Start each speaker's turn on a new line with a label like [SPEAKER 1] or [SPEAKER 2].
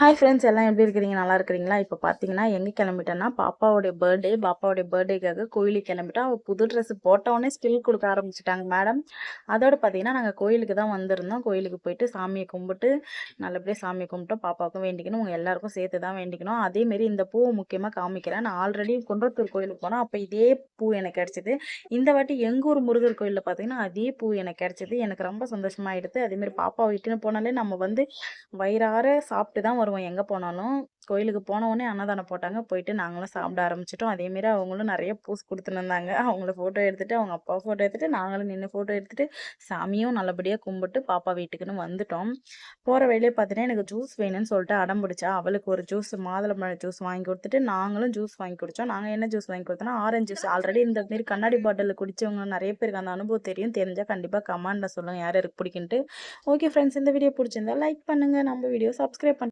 [SPEAKER 1] Hi friends எல்லாம் எப்படி இருக்கிறீங்க? நல்லா இருக்கிறீங்களா? இப்போ பார்த்தீங்கன்னா எங்கே கிளம்பிட்டேன்னா பாப்பாவுடைய பர்த்டே பாப்பாவுடைய பர்த்டேக்காக கோயிலுக்கு கிளம்பிட்டா அவள் புது ட்ரெஸ் போட்டவுடனே ஸ்டில் கொடுக்க ஆரம்பிச்சிட்டாங்க மேடம் அதோடு பார்த்தீங்கன்னா நாங்கள் கோயிலுக்கு தான் வந்திருந்தோம். கோயிலுக்கு போயிட்டு சாமியை கும்பிட்டு நல்லபடியாக சாமியை கும்பிட்டோம். பாப்பாவுக்கும் வேண்டிக்கணும். உங்கள் எல்லாருக்கும் சேர்த்து தான் வேண்டிக்கணும். அதேமாரி இந்த பூவை முக்கியமாக காமிக்கிறேன். நான் ஆல்ரெடி குன்றத்தூர் கோயிலுக்கு போனோம் அப்போ இதே பூ எனக்கு கிடச்சிது. இந்த வாட்டி எங்கள் ஊர் முருகர் கோயிலில் பார்த்தீங்கன்னா அதே பூ எனக்கு கிடச்சிது. எனக்கு ரொம்ப சந்தோஷமாயிடுது அதேமாரி பாப்பாவை இட்டுன்னு போனாலே நம்ம வந்து வயிறார சாப்பிட்டு தான் வருவோம். எங்கே போனாலும். கோயிலுக்கு போன உடனே அன்னதானம் போட்டாங்க. போயிட்டு நாங்களும் சாப்பிட ஆரம்பிச்சிட்டோம். அதேமாரி அவங்களும் நிறைய பூஸ் கொடுத்துன்னு இருந்தாங்க. அவங்கள ஃபோட்டோ எடுத்துகிட்டு அவங்க அப்பா ஃபோட்டோ எடுத்துகிட்டு நாங்களும் நின்று ஃபோட்டோ எடுத்துகிட்டு சாமியும் நல்லபடியாக கும்பிட்டு பாப்பா வீட்டுக்குன்னு வந்துட்டோம். போகிற வழியிலே பார்த்தீங்கன்னா எனக்கு ஜூஸ் வேணும்னு சொல்லிட்டு அடம் பிடிச்சா அவளுக்கு ஒரு ஜூஸ் மாதுளம்பழ ஜூஸ் வாங்கி கொடுத்துட்டு நாங்களும் ஜூஸ் வாங்கி குடித்தோம் நாங்கள் என்ன ஜூஸ் வாங்கி கொடுத்தோம்னா ஆரஞ்சு ஜூஸ் ஆல்ரெடி இந்த மாரி கண்ணாடி பாட்டிலில் குடித்தவங்க நிறைய பேருக்கு அந்த அனுபவம் தெரியும். தெரிஞ்சால் கண்டிப்பாக கமாண்டில் சொல்லுங்கள் யார் யாருக்கு பிடிக்குன்ட்டு. ஓகே ஃப்ரெண்ட்ஸ் இந்த வீடியோ பிடிச்சிருந்தா லைக் பண்ணுங்கள் நம்ம வீடியோ சப்ஸ்கிரைப் பண்ணி